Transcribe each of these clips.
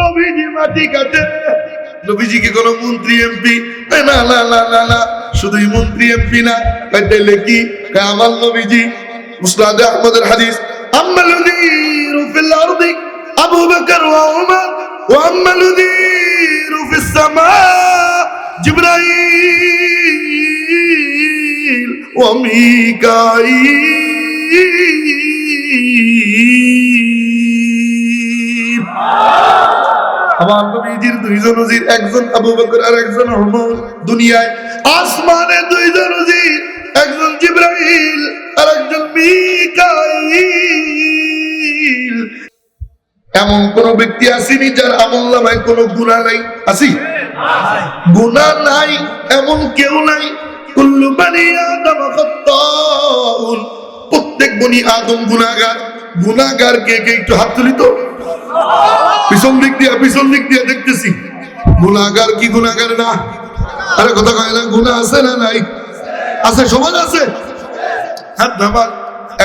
নবীজি মাটি কাটে। নবীজি কি কোনো মন্ত্রী এমপি? না না না না না। শুধুই মন্ত্রী এমপি না। তাইলে কি? আমার নবীজি, মুসনাদ আহমদের হাদিস। আম্মা লুদিরু ফিল আরদি আমার নবীজির দুইজন উজির একজন আবু বকর আর একজন ওমর দুনিয়ায় আসমানে দুইজন উজির একজন জিব্রাইল আর একজন মিকাইল। এমন কোন ব্যক্তি আসেনি যার আমল নামায় কোনো গুণা নাই? আসি? গুণা নাই, এমন কেউ নাই। কুল্লু বানি আদম প্রত্যেক বনি আদম গুনাহগার। গুনাহগার কে কে? একটু হাত তুলি তো। পিছন দিক দিয়ে, পিছন দিক দিয়ে দেখতেছি। গুনাহগার কি গুনাহগার না? আরে কথা কয় না গুনাহ আছে না নাই? আছে, সমাজ আছে। হাত নামান।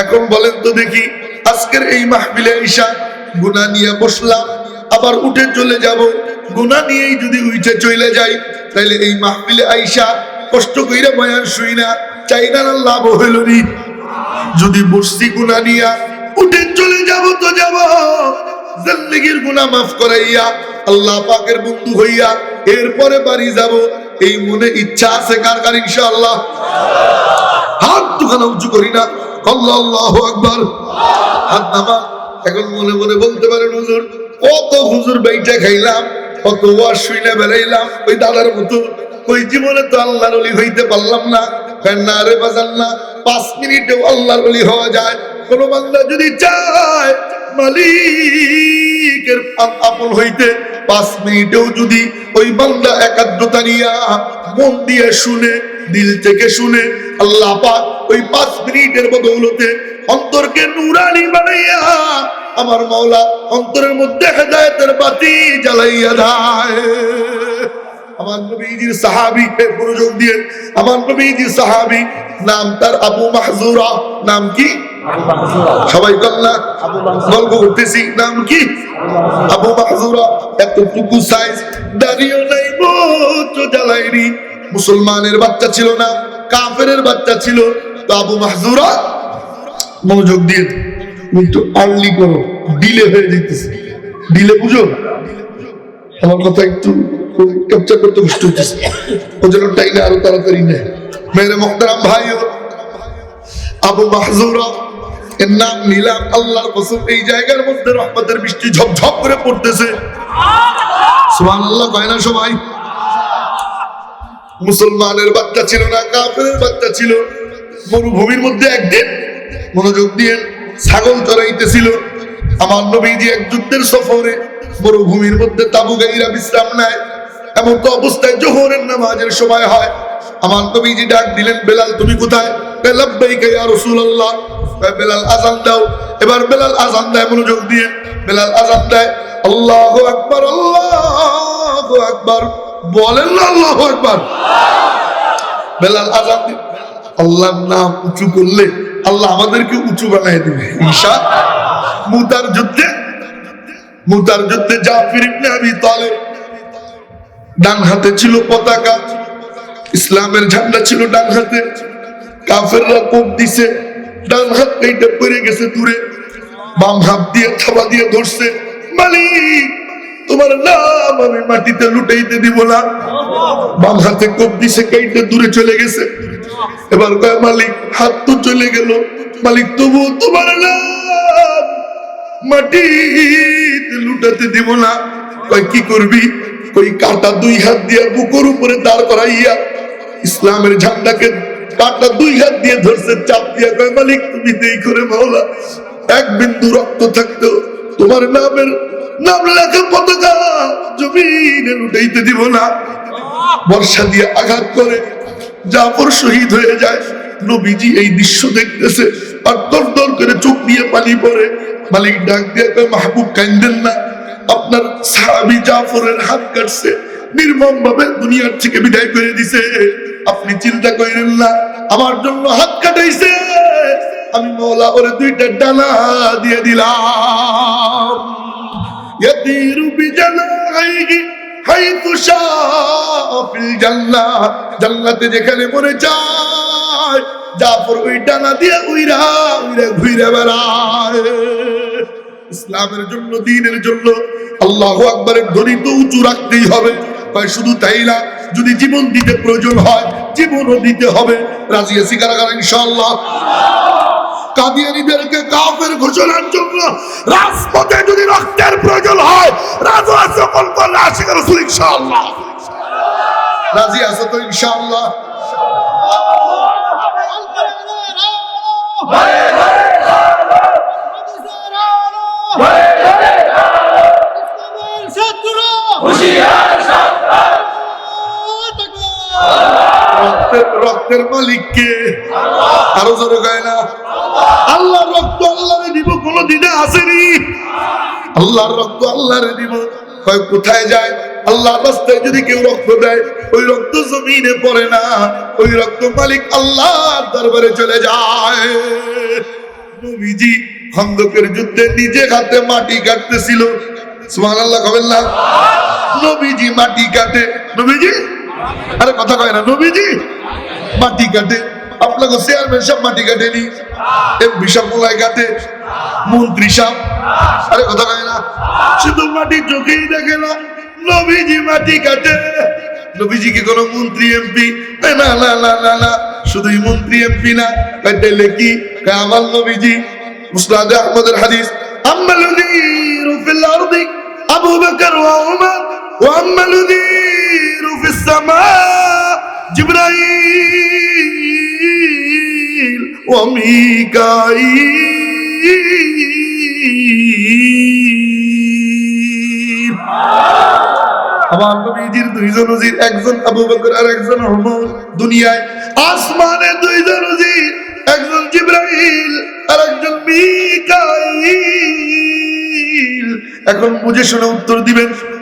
এখন বলেন তো দেখি, আজকের এই মাহফিলে ঈশা গুনা নিয়ে বসলাম, আবার উঠে চলে যাব। গুনা নিয়েই যদি উঠে চলে যাই, তাইলে এই মাহফিলে আইসা কষ্ট কইরা বয়ান শুই না চাই না লাভ হইল যদি বসছি গুনা নিয়া, উঠে চলে যাব তো যাব। জিন্দেগির গুনাহ মাফ করাইয়া আল্লাহ পাকের বন্ধু হইয়া এরপরে বাড়ি যাব। এই মনে ইচ্ছা আছে কার কার, ইনশাআল্লাহ? হাত দুখানা উঁচু করি না। আল্লাহ আকবার। হাত নামা। এখন মনে মনে বলতে পারেন, হুজুর, কত হুজুর বেইটা খাইলাম, কত ওয়াজ শুইনা বেড়াইলাম, ওই দাদার মতো। ওই জীবনে তো আল্লাহর অলি হইতে পারলাম না। না রে বাজান না? পাঁচ মিনিটেও আল্লাহর অলি হওয়া যায়। কোন বান্দা যদি চায় মালিকের আপন হইতে পাঁচ মিনিটেও যদি ওই বান্দা একাগ্রতা নিয়া মন দিয়ে শুনে, দিল থেকে শুনে, আল্লাহ পাক ওই পাঁচ মিনিটের বদৌলতে অন্তরকে নুরানি বানাইয়া আমার মাওলা অন্তরের মধ্যে হেদায়েতের বাতি জ্বালাইয়া দেয়। আমার নবীজির সাহাবি মনোযোগ দিয়ে, আমার নবীজির সাহাবি, নাম তার আবু মাহজুরা, নাম কি? সবাই কল্লা। গল্প করতেছি নাম কি? আবু মাহজুরা এতটুকু সাইজ দাঁড়িয়ে নাই মোচ জ্বালাইনি। মুসলমানের বাচ্চা ছিল না কাফেরের বাচ্চা ছিল। তো আবু মাহজুরা মনোযোগ দিয়ে একটু আর্লি করো ডিলে হয়ে যেতেছে ডিলে বুঝো? আমার কথা একটু ক্যাপচার করতে কষ্ট হচ্ছে ও যেন টাইনে আরও তাড়াতাড়ি নেয়। মেরে মোহতারাম ভাইও আবু মাহজুরা এর নাম নিলাম আল্লাহর কসম। এই জায়গার মধ্যে রহমতের বৃষ্টি ঝপঝপ করে পড়তেছে। সুবহানাল্লাহ, কয় না সবাই? মুসলমানের বাচ্চা ছিল না কাফেরের বাচ্চা ছিল। মরুভূমির মধ্যে একদিন মনোযোগ দিয়ে ছাগল চড়াইতেছিল। আমার নবীজি এক যুদ্ধের সফরে মরুভূমির মধ্যে তাবু গাইরা বিশ্রাম নেয়। এমন তো অবস্থায় জোহরের নামাজের সময় হয়। আমার নবীজি ডাক দিলেন, বেলাল, তুমি কোথায়? লাব্বাইকা এবার বেলাল আজান দেয়, মনোযোগ দিয়ে। বেলাল আজান দেয়, আল্লাহু আকবার আল্লাহু আকবার। বলেন না আল্লাহু আকবার। বেলাল আজান আল্লাহর নাম উঁচু করলে আল্লাহ আমাদেরকে উঁচু বানায় দিবে। ঈশা মুতার যুদ্ধে মুতার যুদ্ধে জাফির ইবনে আবি তালেব ডান হাতে ছিল পতাকা, ইসলামের ঝান্ডা ছিল ডান হাতে। কাফেররা কোপ দিছে, ডান হাত এইটা পড়ে গেছে দূরে, বাম হাত দিয়ে থাবা দিয়ে ধরছে, মালিক, তোমার নাম আমি মাটিতে লুটাইতে দিব না। বাম হাতে কোপ দিছে, কাইটে দূরে চলে গেছে। এবার কয়, মালিক, হাত তো চলে গেল। মালিক তবু তোমার নাম মাটিতে লুটাতে দিব না। কয়, কি করবি? ওই কাটা দুই হাত দিয়ে বুকুর উপরে দাঁড় করাইয়া ইসলামের ঝান্ডাকে কাটা দুই হাত দিয়ে ধরছে, চাপ দিয়া কয়, মালিক, তুমি দেই করে মাওলা। এক বিন্দু রক্ত থাকতো তোমার নামের নাম লেখা পতাকা জমিনে দিব না। বর্ষা দিয়ে আঘাত করে জাফর শহীদ হয়ে যায়। নবীজি এই দৃশ্য দেখতেছে আর দর দর করে চোখ দিয়ে পানি পড়ে। মালিক ডাক দিয়ে মাহবুব, কান্দেন না। আপনার সাহাবি জাফরের হাত কাটছে। নির্মম ভাবে দুনিয়ার থেকে বিদায় করে দিছে। আপনি চিন্তা করেন না, আমার জন্য হাত কাটাইছে। আমি মৌলা ওরে দুইটা ডানা দিয়ে দিলাম। যেখানে মনে যায় ওই দিয়ে উইরা ঘুরে ইসলামের জন্য, দিনের জন্য আল্লাহ আকবরের ধ্বনি তো উঁচু রাখতেই হবে। শুধু তাই না যদি জীবন দিতে প্রয়োজন হয় জীবনও দিতে হবে রাজি আছি কারা কারা ইনশাআল্লাহ কাদিয়ানিদেরকে ঘোষণার জন্য রাজপথে যদি রক্তের প্রয়োজন হয় রাজু কোন আশিক রসুল রাজি আছো তো ইনশাআল্লাহ রক্তের রক্তের মালিককে আরও জোরে গায় না। আল্লাহর রক্ত আল্লাহরে দিব, কোনো দিনে আসেনি। আল্লাহর রক্ত আল্লাহরে দিব। কয়, কোথায় যায়? আল্লাহর রাস্তায় যদি কেউ রক্ত দেয়, ওই রক্ত জমিনে পড়ে না। ওই রক্ত মালিক আল্লাহর দরবারে চলে যায়। নবীজি খন্দকের যুদ্ধে নিজে হাতে মাটি কাটতেছিল। সুবহানাল্লাহ কবেন না? নবীজি মাটি কাটে। নবীজি আরে কথা কয় না, নবীজি, মাটি কাটে, আপনাকে চেয়ারম্যান সব মাটি কাটেনি এমপি সব মোলাই কাটে, মন্ত্রী সব আরে কথা কয় না, শুধু মাটি চোখেই দেখে না, নবীজি মাটি কাটে। নবীজি কি কোনো মন্ত্রী, এমপি? না না না না না, শুধুই মন্ত্রী, এমপি না, কাটাইলে কি? আমার নবীজি? মুসনাদে আহমদের হাদিস আম্মাল উযীরু ফিল আরদি, আবু বকর ওয়া উমর উযীরু ফিস সামা, জিবরাইল ওয়া মিকাইল আমার দুইজন উজির একজন আবু বকর আর একজন ওমর দুনিয়ায়। আসমানে দুইজন উজির একজন জিব্রাইল আর একজন মিকাইল। এখন বুঝে শুনে উত্তর দিবেন।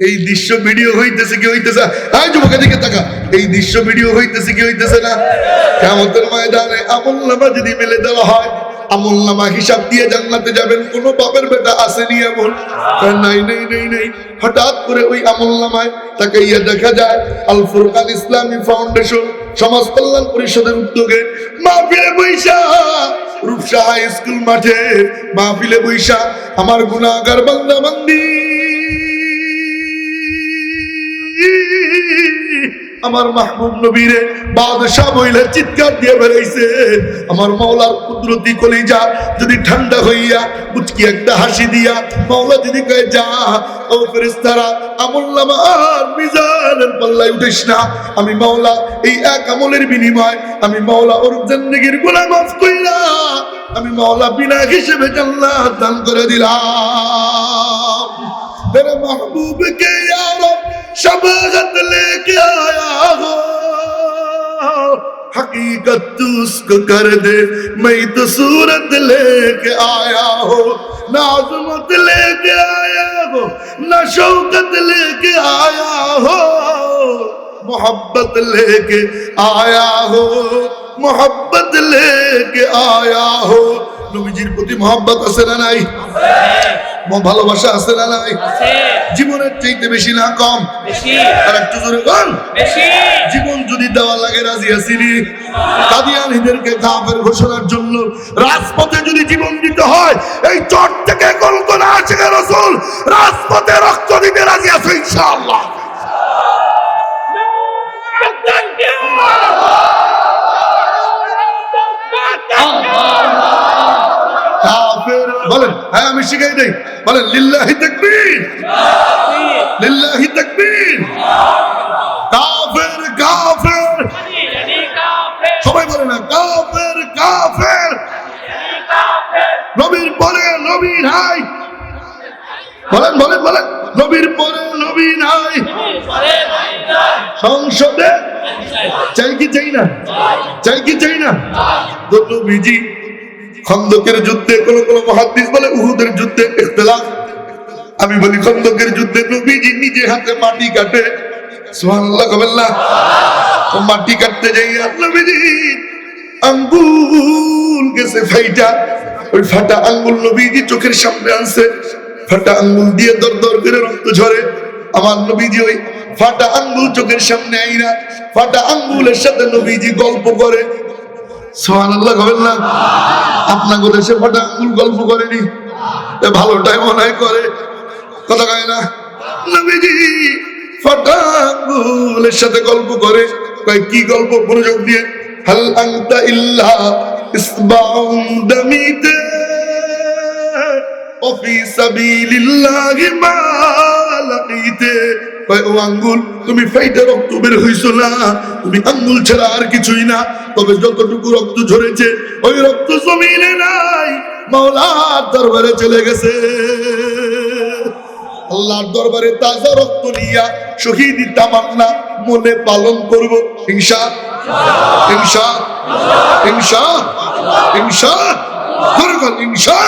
এই দৃশ্য ভিডিও হইতেছে কি হইতেছে? আয় যুবকের দিকে তাকা। এই দৃশ্য ভিডিও হইতেছে কি হইতেছে না? কেমতের ময়দানে আমল নামা যদি মেলে দেওয়া হয় আমল নামা হিসাব দিয়ে জান্নাতে যাবেন। কোনো বাপের বেটা আসেনি এমন। নাই নাই নাই নাই। হঠাৎ করে ওই আমল নামায় তাকে ইয়ে দেখা যায়, আল ফুরকান ইসলামী ফাউন্ডেশন সমাজ কল্যাণ পরিষদের উদ্যোগে মাহফিলে বৈশা, রূপসা হাই স্কুল মাঠে মাহফিলে বৈশা, আমার গুণাগার বান্দা বান্দি। আমার মাহবুব নবীরে বাদশাহ বইলে চিৎকার দিয়ে বেড়াইছে। আমার মাওলার কুদরতি কলিজা যদি ঠান্ডা হইয়া মুচকি একটা হাসি দিয়া মাওলা যদি কয়ে, যা, ও ফেরেশতারা, আমল নামা আর মিজানের পাল্লায় উঠিস না। আমি মাওলা এই এক আমলের বিনিময়, আমি মাওলা ওর জিন্দেগির গুনাহ মাফ কইরা, আমি মাওলা বিনা হিসেবে জান্নাত দান করে দিলাম। شباغت لے کے آیا ہو۔ حقیقت تو اس کو کر دے، میں تو صورت لے کے آیا ہو۔ نہ عظمت لے کے آیا ہو، نہ شوقت لے کے آیا ہو۔ محبت لے کے آیا ہو، محبت لے کے آیا ہو۔ نبی جیر پتی محبت اثر نائی ভালোবাসা আছে না নাই? জীবনের চাইতে বেশি না কম। আর একটু জোরে বেশি। জীবন যদি দেওয়া লাগে রাজি আসিনি কাদিয়ানিদেরকে কাফের ঘোষণার জন্য রাজপথে যদি জীবন দিতে হয় এই চট থেকে কোন আছে রসুল। রাজপথে রক্ত দিতে রাজি আছে ইনশাআল্লাহ। বলেন হ্যাঁ আমি শিখাই দেই। বলেন, লিল্লাহি তাকবীর। লিল্লাহি তাকবীর। কাফের কাফের। সবাই বলে না, কাফের কাফের। নবীর পরে নবী নাই বলেন বলেন বলেন, নবীর পরে নবী নাই সংসদে? চাই কি চাই না? চাই কি চাই না? তো নবীজি খন্দকের যুদ্ধে কোন কোন মহাদিস বলে উহুদের যুদ্ধে ইখতিলাফ। আমি বলি, খন্দকের যুদ্ধে নবীজি নিজে হাতে মাটি কাটে। সুবহানাল্লাহ মাটি কাটতে যাইয়া নবীজি আঙ্গুল গেছে ফাইটা। ওই ফাটা আঙ্গুল নবীজি চোখের সামনে আনছে। ফাটা আঙ্গুল দিয়ে দর দর করে রক্ত ঝরে। আমার নবীজি ওই ফাটা আঙ্গুল চোখের সামনে আইনা ফাটা আঙ্গুলের সাথে নবীজি গল্প করে। সুবহানাল্লাহ কবেন না আপনাকে দেশে ফাটা আঙ্গুল গল্প করেনি এ ভালোটাই মনে হয় করে কথা কয় না নবীজি ফাটা আঙ্গুলের সাথে গল্প করে কয় কি গল্প মনোযোগ দিয়ে হাল আংতা ইল্লা ইসবাউন দামিতে وفي سبيل الله ما لقيته ও আঙ্গুল, তুমি রক্ত বের না। তুমি আঙ্গুল ছাড়া আর কিছুই না। তবে যতটুকু রক্ত ঝরেছে, ওই রক্ত নাই। মাওলার দরবারে চলে গেছে। আল্লাহর দরবারে তাজা রক্ত নিয়া শহীদ মনে পালন করব। হিংসা হিংসা হিংসা হিংসা হিংসা